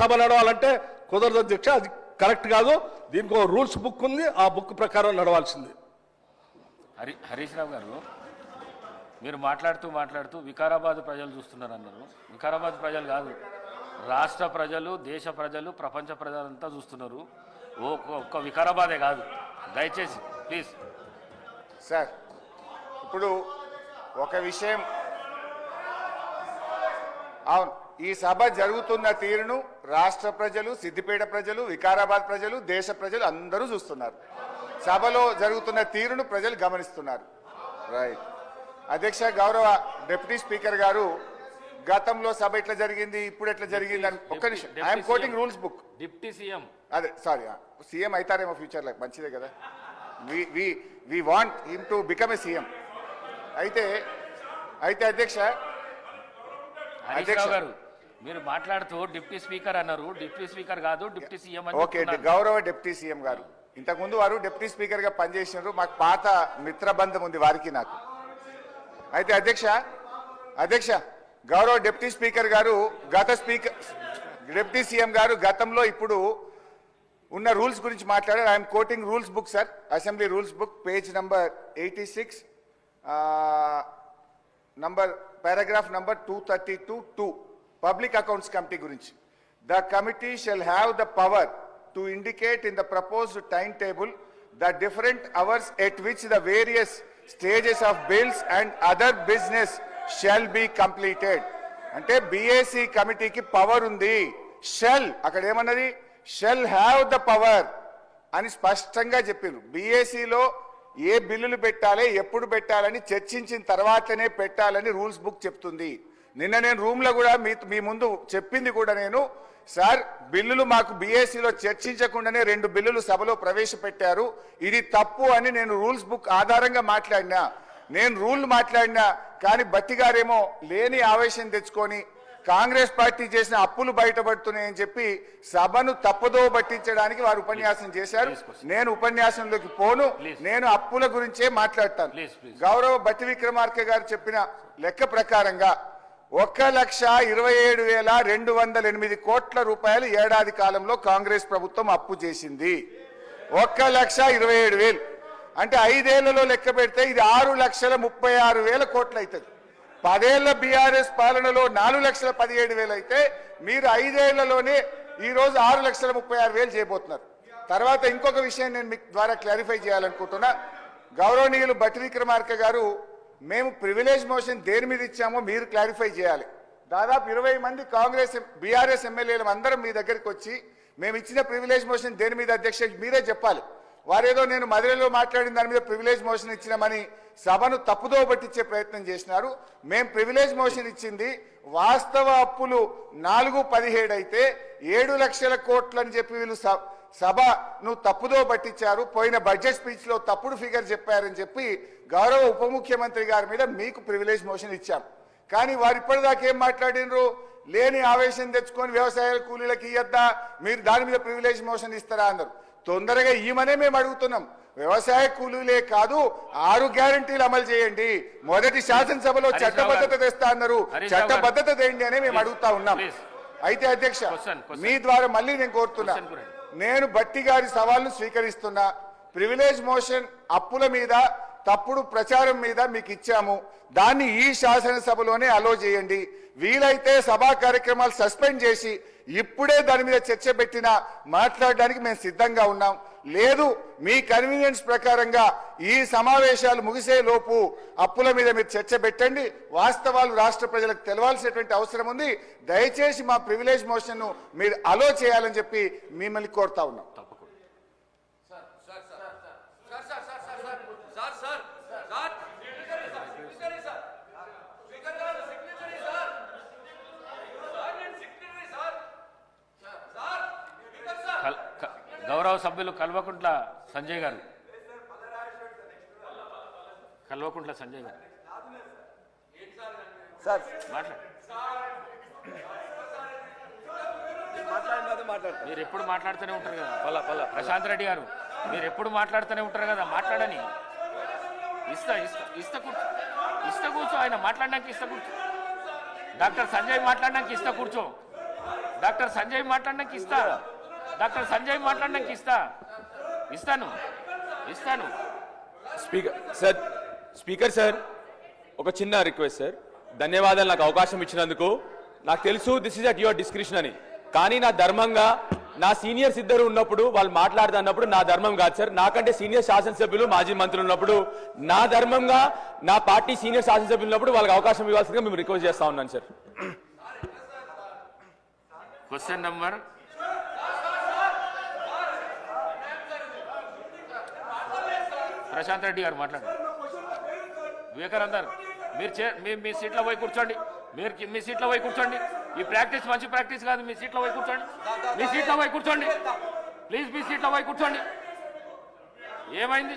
సభ నడవాలంటే కుదరదు అధ్యక్ష అది కరెక్ట్ కాదు. దీనికి ఒక రూల్స్ బుక్ ఉంది ఆ బుక్ ప్రకారం నడవాల్సింది. హరి హరీష్ రావు గారు మీరు మాట్లాడుతూ మాట్లాడుతూ వికారాబాద్ ప్రజలు చూస్తున్నారు అన్నారు. వికారాబాద్ ప్రజలు కాదు రాష్ట్ర ప్రజలు దేశ ప్రజలు ప్రపంచ ప్రజలంతా చూస్తున్నారు. ఒక్క వికారాబాదే కాదు. దయచేసి ప్లీజ్. సార్ ఇప్పుడు ఒక విషయం. అవును. ఈ సభ జరుగుతున్న తీరును రాష్ట్ర ప్రజలు సిద్దిపేట ప్రజలు వికారాబాద్ ప్రజలు దేశ ప్రజలు అందరూ చూస్తున్నారు. సభలో జరుగుతున్న తీరును ప్రజలు గమనిస్తున్నారు. రైట్ అధ్యక్ష గౌరవ డిప్యూటీ స్పీకర్ గారు గతంలో సభ ఎట్లా జరిగింది ఇప్పుడు ఎట్లా జరిగింది అని ఒక్క నిమిషం. I'm quoting rules book deputy CM. అదే సారీ సీఎం అవుతారేమో ఫ్యూచర్లో మంచిదే కదా. We we we want him to become a CM. అయితే అయితే అధ్యక్ష అధ్యక్ష. గారు మీరు మాట్లాడుతూ డిప్యూటీ స్పీకర్ అన్నారు. డిప్యూటీ స్పీకర్ కాదు డిప్యూటీ సీఎం ఓకే. గౌరవ డిప్యూటీ సీఎం గారు. ఇంతకుముందు వారు డిప్యూటీ స్పీకర్గా పనిచేసినారు. మాకు పాత మిత్రబంధం ఉంది వారికి నాకు. అయితే అధ్యక్ష అధ్యక్ష గౌరవ డిప్యూటీ స్పీకర్ గారు గత స్పీకర్ డిప్యూటీ సీఎం గారు గతంలో ఇప్పుడు ఉన్న రూల్స్ గురించి మాట్లాడారు. I'm quoting rules book sir. Assembly rules book page number eighty six number paragraph number two thirty two two. Public accounts committee గురించి. The committee shall have the power to indicate in the proposed time table the different hours at which the various stages of bills and other business shall be completed. అంటే BAC కమిటీకి power ఉంది. Shall అక్కడ ఏమన్నది? Shell have the power అని స్పష్టంగా చెప్పారు బీఏసీలో ఏ బిల్లులు పెట్టాలి ఎప్పుడు పెట్టాలని చర్చించిన తర్వాతనే పెట్టాలని రూల్స్ బుక్ చెప్తుంది. నిన్న నేను రూమ్లో కూడా మీ మీ ముందు చెప్పింది కూడా నేను. సార్ బిల్లులు మాకు బీఏసీలో చర్చించకుండానే రెండు బిల్లులు సభలో ప్రవేశపెట్టారు. ఇది తప్పు అని నేను రూల్స్ బుక్ ఆధారంగా మాట్లాడినా. నేను రూల్ మాట్లాడినా కానీ బట్టి గారేమో లేని ఆవేశం తెచ్చుకొని కాంగ్రెస్ పార్టీ చేసిన అప్పులు బయటపడుతున్నాయని చెప్పి సభను తప్పుదో పట్టించడానికి వారు ఉపన్యాసం చేశారు. నేను ఉపన్యాసంలోకి పోను. నేను అప్పుల గురించే మాట్లాడతాను. గౌరవ బట్టి విక్రమార్క గారు చెప్పిన లెక్క ప్రకారంగా ఒక లక్ష ఇరవై ఏడు వేల రెండు వందల ఎనిమిది కోట్ల రూపాయలు ఏడాది కాలంలో కాంగ్రెస్ ప్రభుత్వం అప్పు చేసింది. ఒక్క లక్ష ఇరవై ఏడు వేలు. అంటే ఐదేళ్ళలో లెక్క పెడితే ఇది ఆరు లక్షల ముప్పై ఆరు వేల కోట్లు అవుతుంది పదేళ్ళ బీఆర్ఎస్ పాలనలో నాలుగు లక్షల పదిహేడు వేలు అయితే మీరు ఐదేళ్ళలోనే ఈరోజు ఆరు లక్షల ముప్పై ఆరు వేలు చేయబోతున్నారు. తర్వాత ఇంకొక విషయం నేను మీ ద్వారా క్లారిఫై చేయాలనుకుంటున్నా. గౌరవనీయులు బట్టి విక్రమార్క గారు మేము ప్రివిలేజ్ మోషన్ దేని మీద ఇచ్చామో మీరు క్లారిఫై చేయాలి. దాదాపు ఇరవై మంది కాంగ్రెస్ బీఆర్ఎస్ ఎమ్మెల్యేలు అందరం మీ దగ్గరికి వచ్చి మేము ఇచ్చిన ప్రివిలేజ్ మోషన్ దేని మీద అధ్యక్ష మీరే చెప్పాలి. వారేదో నేను మధురలో మాట్లాడిన దాని మీద ప్రివిలేజ్ మోషన్ ఇచ్చినామని సభను తప్పుదో పట్టించే ప్రయత్నం చేసినారు. మేము ప్రివిలేజ్ మోషన్ ఇచ్చింది వాస్తవ అప్పులు నాలుగు పదిహేడు అయితే ఏడు లక్షల కోట్లని చెప్పి వీళ్ళు సభను తప్పుదో పట్టించారు పోయిన బడ్జెట్ స్పీచ్లో తప్పుడు ఫిగర్ చెప్పారని చెప్పి గౌరవ ఉప ముఖ్యమంత్రి గారి మీద మీకు ప్రివిలేజ్ మోషన్ ఇచ్చాం కానీ వారు ఇప్పటిదాకా ఏం మాట్లాడినరు లేని ఆవేశం తెచ్చుకొని వ్యవసాయ కూలీలకు ఇయ్యద్దా మీరు దాని మీద ప్రివిలేజ్ మోషన్ ఇస్తారా అన్నారు తొందరగా ఇయ్యమనే మేము అడుగుతున్నాం వ్యవసాయ కూలీలే కాదు ఆరు గ్యారంటీలు అమలు చేయండి మొదటి శాసనసభలో చట్టబద్ధత. తెస్తా అన్నారు. చట్టబద్ధత తేండి అని మేము. అడుగుతా ఉన్నాం. అయితే అధ్యక్ష. మీ ద్వారా మళ్ళీ నేను కోరుతున్నా. నేను బట్టి గారి సవాల్ను స్వీకరిస్తున్నా. ప్రివిలేజ్ మోషన్ అప్పుల మీద తప్పుడు ప్రచారం మీద మీకు ఇచ్చాము. దాన్ని ఈ శాసనసభలోనే అలో చేయండి. వీలైతే సభా కార్యక్రమాలు సస్పెండ్ చేసి ఇప్పుడే దాని మీద చర్చ పెట్టినా మాట్లాడడానికి మేము సిద్ధంగా ఉన్నాం. లేదు మీ కన్వీనియన్స్ ప్రకారంగా ఈ సమావేశాలు ముగిసే లోపు అప్పుల మీద మీరు చర్చ పెట్టండి. వాస్తవాలు రాష్ట్ర ప్రజలకు తెలవాల్సినటువంటి అవసరం ఉంది. దయచేసి మా ప్రివిలేజ్ మోషన్ను మీరు అలో చేయాలని చెప్పి మిమ్మల్ని కోరుతా ఉన్నాం తప్పకుండా sir sir sir sir sir sir sir signatory sir speaker గారు సిగ్నేచరీ సార్ సార్ నేను signatory sir sir speaker sir కల్- క- గౌరవ సభ్యులు కల్వకుంట్ల సంజయ్ గారు. కల్వకుంట్ల సంజయ్ గారు. సార్. మాట్లాడు మీరు ఎప్పుడు మాట్లాడుతూనే ఉంటారు కదా? పల్ల పల్ల. ప్రశాంత్ రెడ్డి గారు మీరు ఎప్పుడు మాట్లాడుతూనే ఉంటారు కదా? మాట్లాడని. ఇస్తా ఇస్తా ఇస్తా కూర్చో. ఇస్తా కూర్చో ఆయన మాట్లాడడానికి ఇస్తా కూర్చో. డాక్టర్ సంజయ్ మాట్లాడడానికి ఇస్తా కూర్చో. డాక్టర్ సంజయ్ మాట్లాడడానికి ఇస్తా. డాక్టర్ సంజయ్ మాట్లాడడానికి ఇస్తా. ఇస్తాను. ఇస్తాను. స్పీకర్ సార్ స్పీకర్ సార్ ఒక చిన్న రిక్వెస్ట్ సార్. ధన్యవాదాలు నాకు అవకాశం ఇచ్చినందుకు. నాకు తెలుసు this is at your discretion అని. కానీ నా ధర్మంగా నా సీనియర్స్ ఇద్దరు ఉన్నప్పుడు వాళ్ళు మాట్లాడుతున్నప్పుడు నా ధర్మం కాదు సార్. నాకంటే సీనియర్ శాసనసభ్యులు మాజీ మంత్రులు ఉన్నప్పుడు నా ధర్మంగా నా పార్టీ సీనియర్ శాసనసభ్యులు ఉన్నప్పుడు వాళ్ళకి అవకాశం ఇవ్వాల్సిందిగా మేము రిక్వెస్ట్ చేస్తా ఉన్నాను sir. Question number Prashanth Reddy garu మాట్లాడండి. వివేకానందర్ మీరు చే మీ మీ సీట్లో పోయి కూర్చోండి. మీరు మీ సీట్లో పోయి కూర్చోండి. ఈ ప్రాక్టీస్ మంచి ప్రాక్టీస్ కాదు మీ సీట్లో పోయి కూర్చోండి. మీ సీట్లో పోయి కూర్చోండి. ప్లీజ్ మీ సీట్లో పోయి కూర్చోండి. ఏమైంది?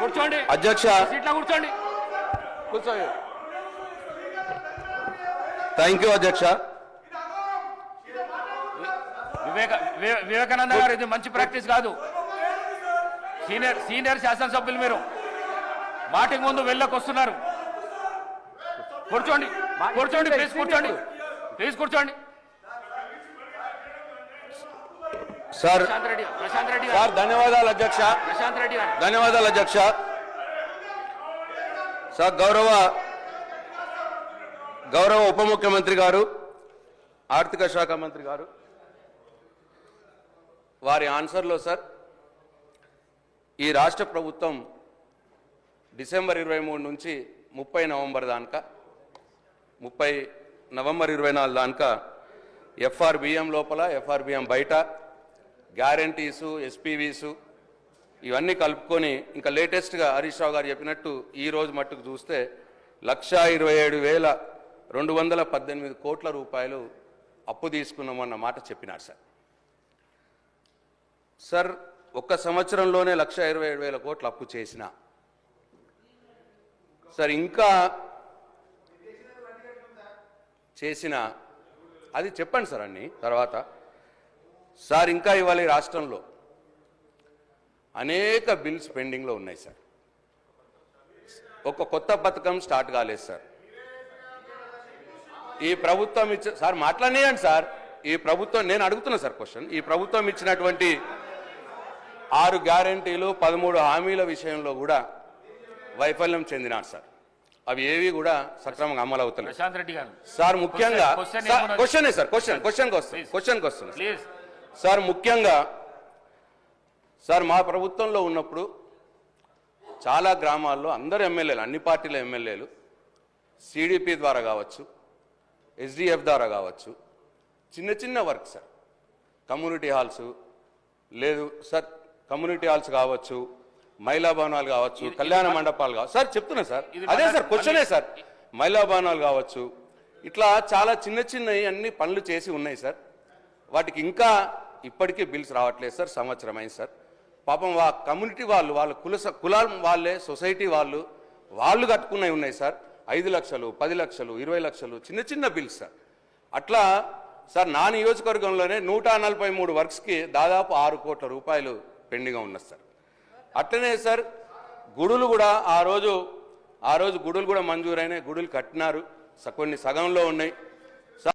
కూర్చోండి. అధ్యక్ష. సీట్లో కూర్చోండి. కూర్చోండి. థ్యాంక్ యూ అధ్యక్ష. వివేక వివే- వివేకానంద గారు ఇది మంచి ప్రాక్టీస్ కాదు. సీనియర్ సీనియర్ శాసనసభ్యులు మీరు. మాటికి ముందు వెళ్ళకు వస్తున్నారు కూర్చోండి కూర్చోండి ప్లీజ్ కూర్చోండి. ప్లీజ్ కూర్చోండి. సార్ ప్రశాంత్ రెడ్డి సార్ ధన్యవాదాలు అధ్యక్ష. ప్రశాంత్ రెడ్డి గారు. ధన్యవాదాలు అధ్యక్ష. సార్ గౌరవ గౌరవ ఉప ముఖ్యమంత్రి గారు ఆర్థిక శాఖ మంత్రి గారు. వారి ఆన్సర్లో సార్ ఈ రాష్ట్ర ప్రభుత్వం డిసెంబర్ ఇరవై మూడు నుంచి ముప్పై నవంబర్ దాకా ముప్పై నవంబర్ ఇరవై నాలుగు దాకా ఎఫ్ఆర్బిఎం లోపల ఎఫ్ఆర్బిఎం బయట గ్యారంటీసు ఎస్పీవీసు ఇవన్నీ కలుపుకొని ఇంకా లేటెస్ట్గా హరీష్ రావు గారు చెప్పినట్టు ఈ రోజు మట్టుకు చూస్తే లక్షా ఇరవై ఏడు వేల రెండు వందల పద్దెనిమిది కోట్ల రూపాయలు అప్పు తీసుకున్నామన్న మాట చెప్పినారు సార్. సార్ ఒక్క సంవత్సరంలోనే లక్ష ఇరవై ఏడు వేల కోట్లు అప్పు చేసిన. సార్ ఇంకా చేసిన అది చెప్పండి సార్ అన్ని తర్వాత. సార్ ఇంకా ఇవాళ ఈ రాష్ట్రంలో అనేక బిల్స్ పెండింగ్లో ఉన్నాయి సార్. ఒక కొత్త పథకం స్టార్ట్ కాలేదు సార్. ఈ ప్రభుత్వం ఇచ్చ సార్ మాట్లాడినాయండి సార్. ఈ ప్రభుత్వం నేను అడుగుతున్నా సార్ క్వశ్చన్. ఈ ప్రభుత్వం ఇచ్చినటువంటి ఆరు గ్యారంటీలు పదమూడు హామీల విషయంలో కూడా వైఫల్యం చెందినారు సార్. అవి ఏవి కూడా సక్రమంగా అమలు గారు. సార్ ముఖ్యంగా? క్వశ్చనే సార్ క్వశ్చన్ క్వశ్చన్కి వస్తాం Please. క్వశ్చన్కి వస్తుంది సార్ ముఖ్యంగా సార్ మా ప్రభుత్వంలో ఉన్నప్పుడు చాలా గ్రామాల్లో అందరు ఎమ్మెల్యేలు అన్ని పార్టీల ఎమ్మెల్యేలు సిడిపి ద్వారా కావచ్చు ఎస్డిఎఫ్ ద్వారా కావచ్చు చిన్న చిన్న వర్క్ సార్. కమ్యూనిటీ హాల్స్ లేదు సార్ కమ్యూనిటీ హాల్స్ కావచ్చు మహిళా భవనాలు కావచ్చు కళ్యాణ మండపాలు కావచ్చు. సార్ చెప్తున్నా సార్. అదే సార్ క్వశ్చనే సార్. మహిళా భవనాలు కావచ్చు ఇట్లా చాలా చిన్న చిన్నవి అన్ని పనులు చేసి ఉన్నాయి సార్. వాటికి ఇంకా ఇప్పటికీ బిల్స్ రావట్లేదు సార్ సంవత్సరం అయింది సార్. పాపం వా కమ్యూనిటీ వాళ్ళు వాళ్ళ కుల కులాల వాళ్ళే సొసైటీ వాళ్ళు వాళ్ళు కట్టుకున్నవి ఉన్నాయి సార్. ఐదు లక్షలు పది లక్షలు ఇరవై లక్షలు చిన్న చిన్న బిల్స్ సార్. అట్లా సార్ నా నియోజకవర్గంలోనే నూట నలభై మూడు వర్క్స్కి దాదాపు ఆరు కోట్ల రూపాయలు పెండింగ్గా ఉన్నది సార్. అట్లనే సార్ గుడులు కూడా ఆ రోజు ఆ రోజు గుడులు కూడా మంజూరైనాయి. గుడులు కట్టినారు. కొన్ని సగంలో ఉన్నాయి.